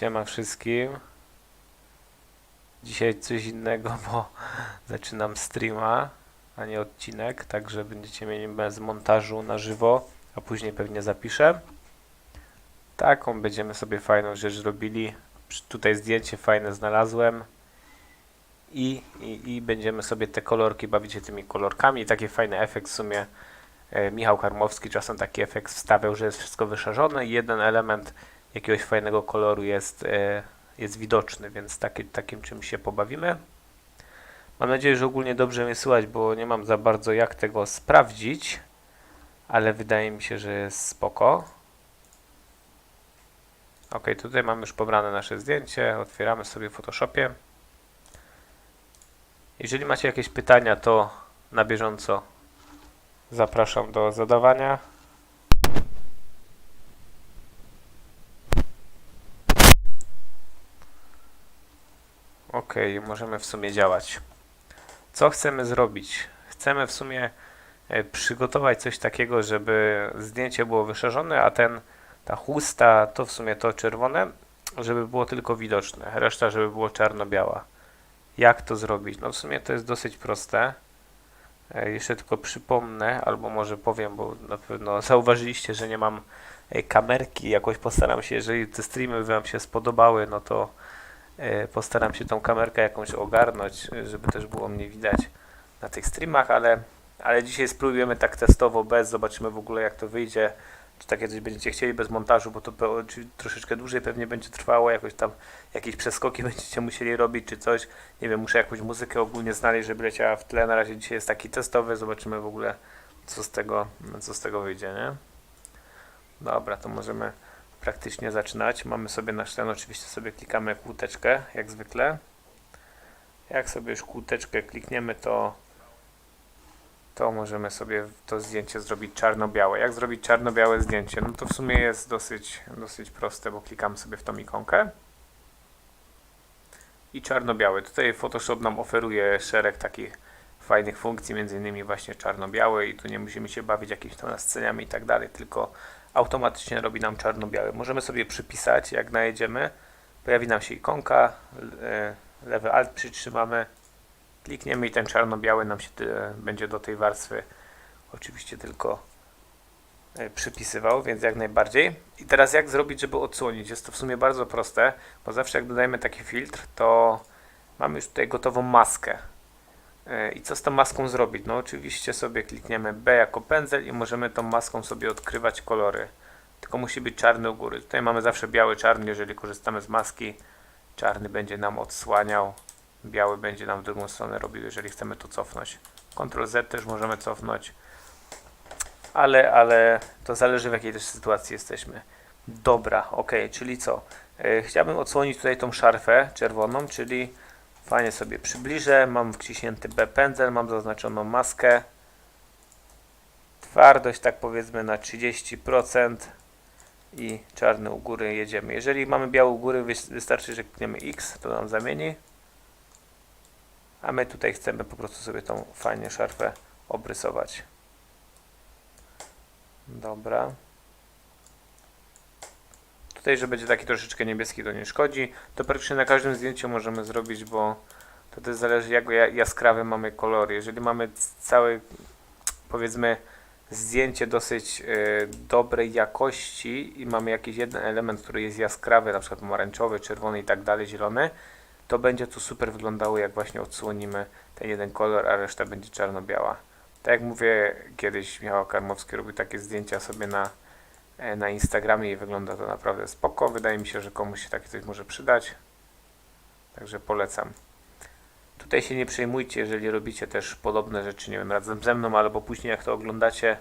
Siema wszystkim. Dzisiaj coś innego, bo zaczynam streama, a nie odcinek, także będziecie mieli bez montażu na żywo, a później pewnie zapiszę. Taką będziemy sobie fajną rzecz robili. Tutaj zdjęcie fajne znalazłem. I, i, I będziemy sobie te kolorki bawić się tymi kolorkami. Taki fajny efekt w sumie. E, Michał Karmowski czasem taki efekt wstawiał, że jest wszystko wyszarzone i jeden element jakiegoś fajnego koloru jest, e, jest widoczny, więc taki, takim czymś się pobawimy. Mam nadzieję, że ogólnie dobrze mnie słychać, bo nie mam za bardzo jak tego sprawdzić, ale wydaje mi się, że jest spoko. Ok, tutaj mamy już pobrane nasze zdjęcie, otwieramy sobie w Photoshopie. Jeżeli macie jakieś pytania, to na bieżąco zapraszam do zadawania. Ok, możemy w sumie działać. Co chcemy zrobić? Chcemy w sumie e, przygotować coś takiego, żeby zdjęcie było wyszerzone, a ten, ta chusta, to w sumie to czerwone, żeby było tylko widoczne. Reszta, żeby było czarno-biała. Jak to zrobić? No w sumie to jest dosyć proste. E, Jeszcze tylko przypomnę, albo może powiem, bo na pewno zauważyliście, że nie mam e, kamerki. Jakoś postaram się, jeżeli te streamy Wam się spodobały, no to postaram się tą kamerkę jakąś ogarnąć, e, żeby też było mnie widać na tych streamach, ale, ale dzisiaj spróbujemy tak testowo bez, zobaczymy w ogóle jak to wyjdzie. Czy takie coś będziecie chcieli bez montażu, bo to troszeczkę dłużej pewnie będzie trwało, jakoś tam jakieś przeskoki będziecie musieli robić, czy coś. Nie wiem, muszę jakąś muzykę ogólnie znaleźć, żeby leciała w tle. Na razie dzisiaj jest taki testowy, zobaczymy w ogóle co z tego, co z tego wyjdzie, nie? Dobra, to możemy praktycznie zaczynać. Mamy sobie nasz ten, oczywiście sobie klikamy kłóteczkę, jak zwykle. Jak sobie już kłóteczkę klikniemy, to to możemy sobie to zdjęcie zrobić czarno-białe. Jak zrobić czarno-białe zdjęcie? No to w sumie jest dosyć, dosyć proste, bo klikamy sobie w tą ikonkę i czarno-białe. Tutaj Photoshop nam oferuje szereg takich fajnych funkcji, między innymi właśnie czarno-białe i tu nie musimy się bawić jakimiś tam sceniami i tak dalej, tylko automatycznie robi nam czarno-białe. Możemy sobie przypisać, jak najedziemy, pojawi nam się ikonka, lewy alt przytrzymamy, klikniemy i ten czarno-biały nam się e, będzie do tej warstwy oczywiście tylko e, przypisywał, więc jak najbardziej. I teraz jak zrobić, żeby odsłonić? Jest to w sumie bardzo proste, bo zawsze jak dodajemy taki filtr, to mamy już tutaj gotową maskę. I co z tą maską zrobić? No oczywiście sobie klikniemy B jako pędzel i możemy tą maską sobie odkrywać kolory. Tylko musi być czarny u góry. Tutaj mamy zawsze biały, czarny, jeżeli korzystamy z maski. Czarny będzie nam odsłaniał, biały będzie nam w drugą stronę robił, jeżeli chcemy to cofnąć. Ctrl Z też możemy cofnąć. Ale, ale to zależy w jakiej też sytuacji jesteśmy. Dobra, ok, czyli co? E, Chciałbym odsłonić tutaj tą szarfę czerwoną, czyli fajnie sobie przybliżę. Mam wciśnięty B pędzel, mam zaznaczoną maskę. Twardość tak powiedzmy na 30% i czarny u góry jedziemy. Jeżeli mamy biały u góry, wys- wystarczy, że klikniemy X, to nam zamieni. A my tutaj chcemy po prostu sobie tą fajnie szarfę obrysować. Dobra. Tutaj, że będzie taki troszeczkę niebieski, to nie szkodzi. To praktycznie na każdym zdjęciu możemy zrobić, bo to też zależy jak ja- jaskrawe mamy kolory. Jeżeli mamy cały, powiedzmy, zdjęcie dosyć e, dobrej jakości i mamy jakiś jeden element, który jest jaskrawy, na przykład pomarańczowy, czerwony i tak dalej, zielony, to będzie to super wyglądało, jak właśnie odsłonimy ten jeden kolor, a reszta będzie czarno-biała. Tak jak mówię, kiedyś Michał Karmowski robił takie zdjęcia sobie na, na Instagramie i wygląda to naprawdę spoko. Wydaje mi się, że komuś się takie coś może przydać. Także polecam. Tutaj się nie przejmujcie, jeżeli robicie też podobne rzeczy, nie wiem, razem ze mną, albo później jak to oglądacie,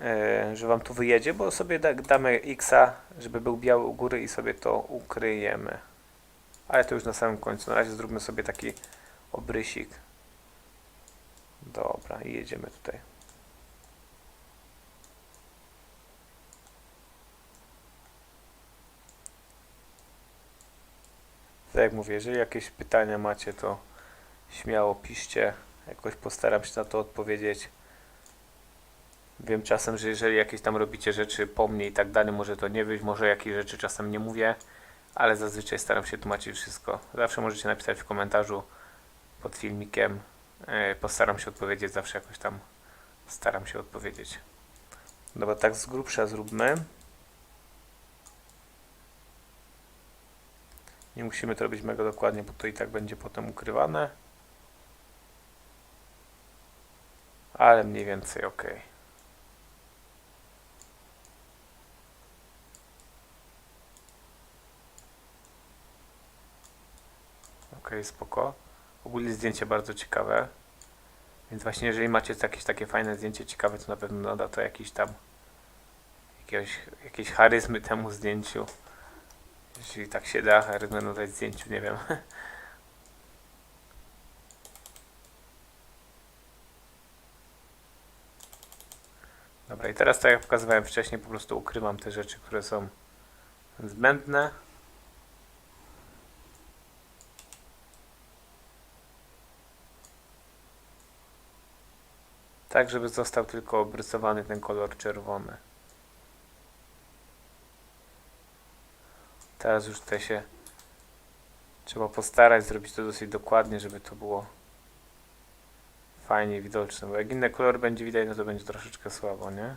e, że wam tu wyjedzie, bo sobie da, damy X, żeby był biały u góry i sobie to ukryjemy. Ale to już na samym końcu. Na razie zróbmy sobie taki obrysik. Dobra, i jedziemy tutaj. Tak jak mówię, jeżeli jakieś pytania macie, to śmiało piszcie. Jakoś postaram się na to odpowiedzieć. Wiem czasem, że jeżeli jakieś tam robicie rzeczy po mnie i tak dalej, może to nie wyjść, może jakieś rzeczy czasem nie mówię, ale zazwyczaj staram się tłumaczyć wszystko. Zawsze możecie napisać w komentarzu pod filmikiem. E, Postaram się odpowiedzieć, zawsze jakoś tam staram się odpowiedzieć. Dobra, tak z grubsza zróbmy. Nie musimy to robić mega dokładnie, bo to i tak będzie potem ukrywane. Ale mniej więcej ok. Ok, spoko. Ogólnie zdjęcie bardzo ciekawe. Więc właśnie jeżeli macie jakieś takie fajne zdjęcie ciekawe, to na pewno nada to jakiś tam jakiegoś, jakiejś charyzmy temu zdjęciu. Jeśli tak się da, charyzmę nadać zdjęciu, nie wiem. Dobra, i teraz tak jak pokazywałem wcześniej, po prostu ukrywam te rzeczy, które są zbędne. Tak, żeby został tylko obrysowany ten kolor czerwony. Teraz już tutaj się trzeba postarać zrobić to dosyć dokładnie, żeby to było fajnie widoczne, bo jak inny kolor będzie widać, no to będzie troszeczkę słabo, nie?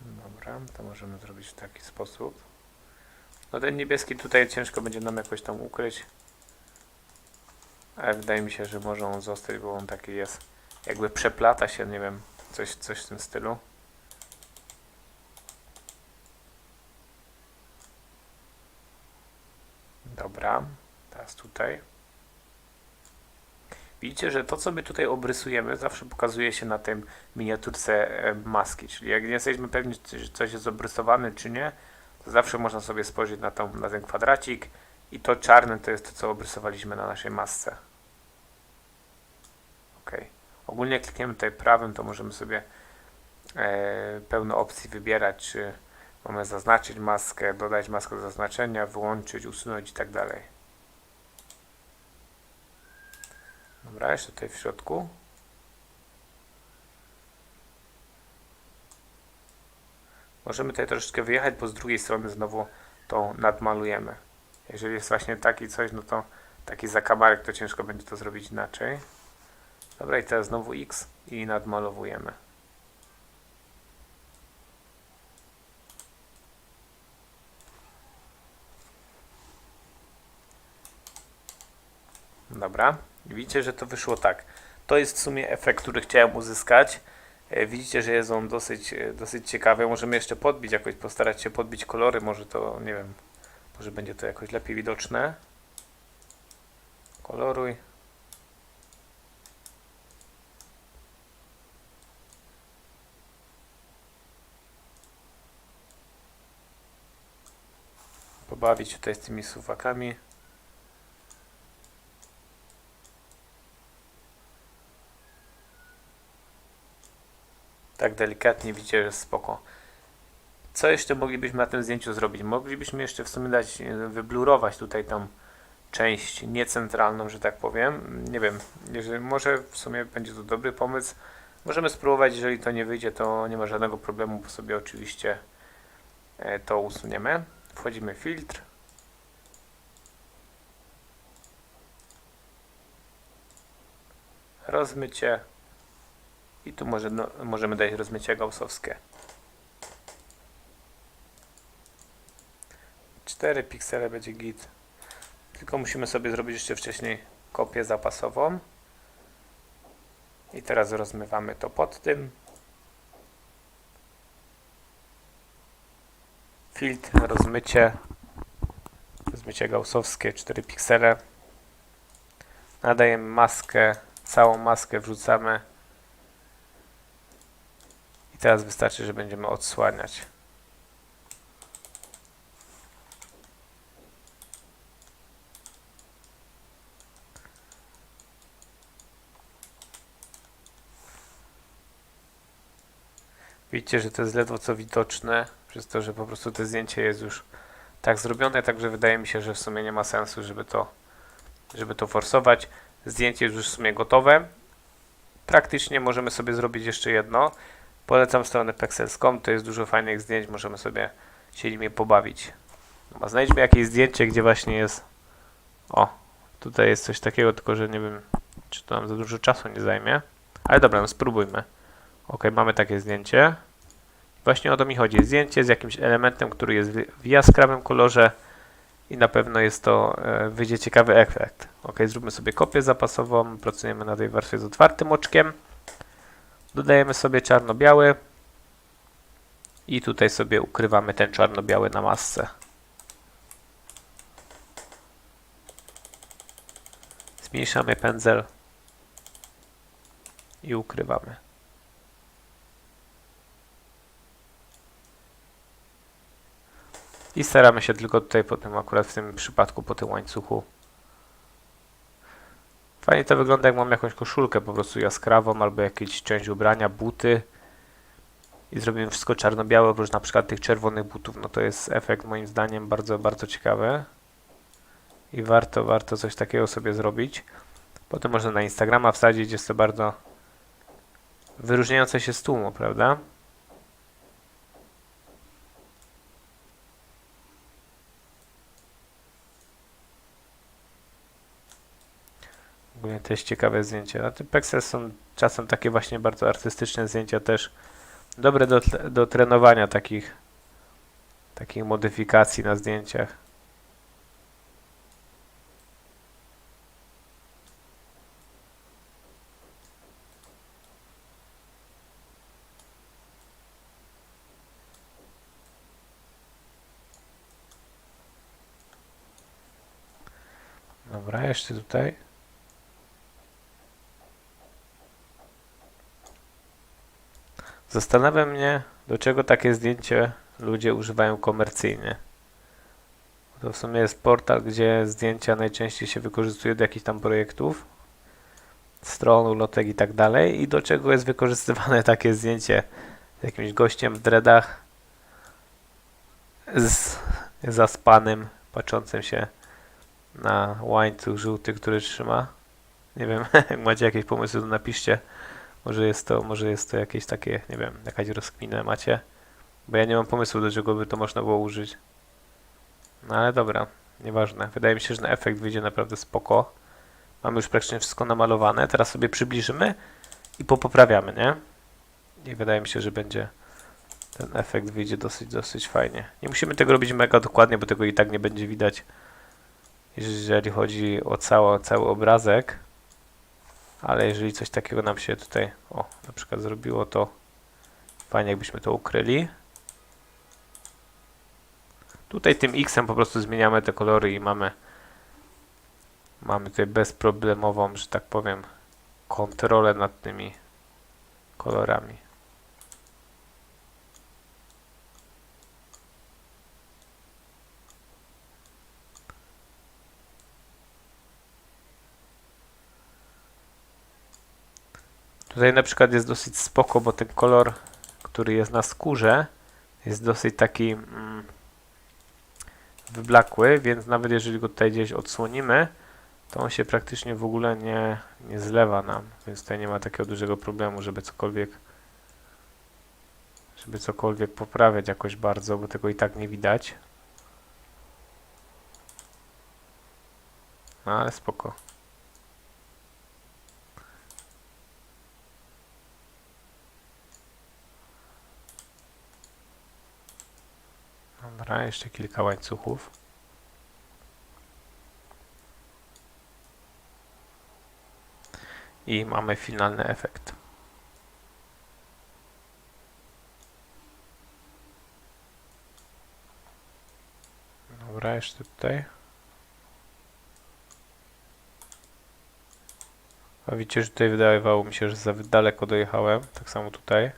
Dobra, to możemy zrobić w taki sposób. No ten niebieski tutaj ciężko będzie nam jakoś tam ukryć. Ale wydaje mi się, że może on zostać, bo on taki jest. Jakby przeplata się, nie wiem, coś, coś w tym stylu. Dobra, teraz tutaj. Widzicie, że to, co my tutaj obrysujemy, zawsze pokazuje się na tym miniaturce e, maski. Czyli jak nie jesteśmy pewni, czy coś jest obrysowane, czy nie, to zawsze można sobie spojrzeć na, tą, na ten kwadracik i to czarne to jest to, co obrysowaliśmy na naszej masce. OK. Ogólnie klikniemy tutaj prawym, to możemy sobie e, pełno opcji wybierać, czy mamy zaznaczyć maskę, dodać maskę do zaznaczenia, wyłączyć, usunąć i tak dalej. Dobra, jeszcze tutaj w środku. Możemy tutaj troszeczkę wyjechać, bo z drugiej strony znowu to nadmalujemy. Jeżeli jest właśnie taki coś, no to taki zakamarek, to ciężko będzie to zrobić inaczej. Dobra, i teraz znowu X i nadmalowujemy. Dobra, widzicie, że to wyszło tak. To jest w sumie efekt, który chciałem uzyskać. E, Widzicie, że jest on dosyć, e, dosyć ciekawy. Możemy jeszcze podbić jakoś, postarać się podbić kolory, może to, nie wiem, może będzie to jakoś lepiej widoczne. Koloruj. Pobawić tutaj z tymi suwakami. Tak delikatnie widzicie, że spoko. Co jeszcze moglibyśmy na tym zdjęciu zrobić? Moglibyśmy jeszcze w sumie dać, e, wyblurować tutaj tą część niecentralną, że tak powiem. Nie wiem, jeżeli może w sumie będzie to dobry pomysł. Możemy spróbować, jeżeli to nie wyjdzie, to nie ma żadnego problemu, bo sobie oczywiście e, to usuniemy. Wchodzimy w filtr. Rozmycie. I tu może, no, możemy dać rozmycie gaussowskie. 4 piksele będzie git. Tylko musimy sobie zrobić jeszcze wcześniej kopię zapasową. I teraz rozmywamy to pod tym. Filtr, rozmycie. Rozmycie gaussowskie 4 piksele. Nadajemy maskę, całą maskę wrzucamy. Teraz wystarczy, że będziemy odsłaniać. Widzicie, że to jest ledwo co widoczne, przez to, że po prostu to zdjęcie jest już tak zrobione, także wydaje mi się, że w sumie nie ma sensu, żeby to, żeby to forsować. Zdjęcie jest już w sumie gotowe. Praktycznie możemy sobie zrobić jeszcze jedno. Polecam stronę pexels.com, to jest dużo fajnych zdjęć, możemy sobie się nimi pobawić. No, znajdźmy jakieś zdjęcie, gdzie właśnie jest... O, tutaj jest coś takiego, tylko że nie wiem, czy to nam za dużo czasu nie zajmie. Ale dobra, no spróbujmy. Ok, mamy takie zdjęcie. Właśnie o to mi chodzi. Zdjęcie z jakimś elementem, który jest w jaskrawym kolorze i na pewno jest to, e, wyjdzie ciekawy efekt. Ok, zróbmy sobie kopię zapasową, pracujemy na tej warstwie z otwartym oczkiem. Dodajemy sobie czarno-biały i tutaj sobie ukrywamy ten czarno-biały na masce. Zmniejszamy pędzel i ukrywamy. I staramy się tylko tutaj po tym, akurat w tym przypadku, po tym łańcuchu. Fajnie to wygląda, jak mam jakąś koszulkę po prostu jaskrawą, albo jakieś część ubrania, buty. I zrobimy wszystko czarno-białe, oprócz na przykład tych czerwonych butów. No to jest efekt moim zdaniem bardzo, bardzo ciekawy. I warto, warto coś takiego sobie zrobić. Potem można na Instagrama wsadzić, jest to bardzo wyróżniające się z tłumu, prawda? Ogólnie też ciekawe zdjęcia. A te Pexels są czasem takie właśnie bardzo artystyczne zdjęcia też dobre do, do trenowania takich takich modyfikacji na zdjęciach. Dobra, jeszcze tutaj. Zastanawia mnie, do czego takie zdjęcie ludzie używają komercyjnie. To w sumie jest portal, gdzie zdjęcia najczęściej się wykorzystuje do jakichś tam projektów, stron, ulotek i tak dalej. I do czego jest wykorzystywane takie zdjęcie z jakimś gościem w dreadach, z zaspanym, patrzącym się na łańcuch żółty, który trzyma. Nie wiem, jak macie jakieś pomysły, to napiszcie. Może jest to, może jest to jakieś takie, nie wiem, jakaś rozkminę macie. Bo ja nie mam pomysłu, do czego by to można było użyć. No ale dobra, nieważne. Wydaje mi się, że na efekt wyjdzie naprawdę spoko. Mamy już praktycznie wszystko namalowane. Teraz sobie przybliżymy i popoprawiamy, nie? I wydaje mi się, że będzie ten efekt wyjdzie dosyć, dosyć fajnie. Nie musimy tego robić mega dokładnie, bo tego i tak nie będzie widać, jeżeli chodzi o cały, cały obrazek. Ale jeżeli coś takiego nam się tutaj, o, na przykład zrobiło, to fajnie jakbyśmy to ukryli. Tutaj tym X-em po prostu zmieniamy te kolory i mamy mamy tutaj bezproblemową, że tak powiem, kontrolę nad tymi kolorami. Tutaj na przykład jest dosyć spoko, bo ten kolor, który jest na skórze, jest dosyć taki mm, wyblakły, więc nawet jeżeli go tutaj gdzieś odsłonimy, to on się praktycznie w ogóle nie, nie zlewa nam, więc tutaj nie ma takiego dużego problemu, żeby cokolwiek żeby cokolwiek poprawiać jakoś bardzo, bo tego i tak nie widać. No ale spoko. Dobra, jeszcze kilka łańcuchów. I mamy finalny efekt. Dobra, jeszcze tutaj. A widzicie, że tutaj wydawało mi się, że za daleko dojechałem. Tak samo tutaj.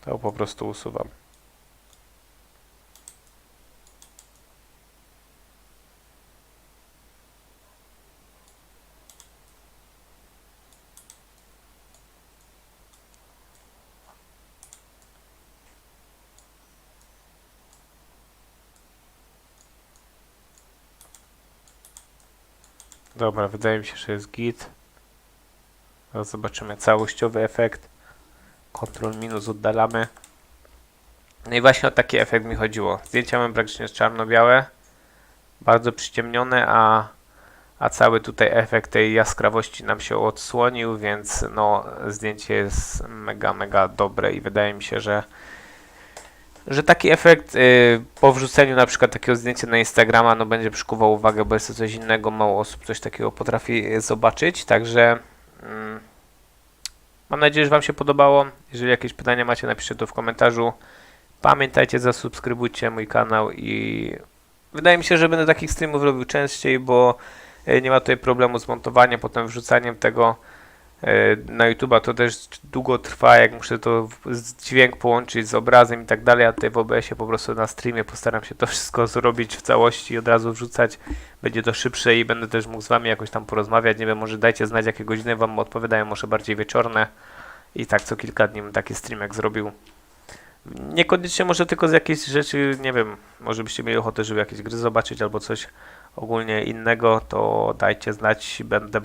To po prostu usuwam. Dobra, wydaje mi się, że jest git. Teraz zobaczymy całościowy efekt. Ctrl minus oddalamy. No i właśnie o taki efekt mi chodziło. Zdjęcia mam praktycznie czarno-białe, bardzo przyciemnione, a, a cały tutaj efekt tej jaskrawości nam się odsłonił, więc no zdjęcie jest mega, mega dobre i wydaje mi się, że że taki efekt y, po wrzuceniu na przykład takiego zdjęcia na Instagrama no będzie przykuwał uwagę, bo jest to coś innego, mało osób coś takiego potrafi y, zobaczyć, także mm, mam nadzieję, że Wam się podobało. Jeżeli jakieś pytania macie, napiszcie to w komentarzu. Pamiętajcie, zasubskrybujcie mój kanał i wydaje mi się, że będę takich streamów robił częściej, bo y, nie ma tutaj problemu z montowaniem, potem wrzucaniem tego na YouTube'a to też długo trwa, jak muszę to dźwięk połączyć z obrazem i tak dalej, a tutaj w OBS-ie po prostu na streamie postaram się to wszystko zrobić w całości i od razu wrzucać. Będzie to szybsze i będę też mógł z Wami jakoś tam porozmawiać. Nie wiem, może dajcie znać, jakie godziny Wam odpowiadają, może bardziej wieczorne. I tak co kilka dni bym taki streamek zrobił. Niekoniecznie może tylko z jakiejś rzeczy, nie wiem, może byście mieli ochotę, żeby jakieś gry zobaczyć albo coś ogólnie innego, to dajcie znać, będę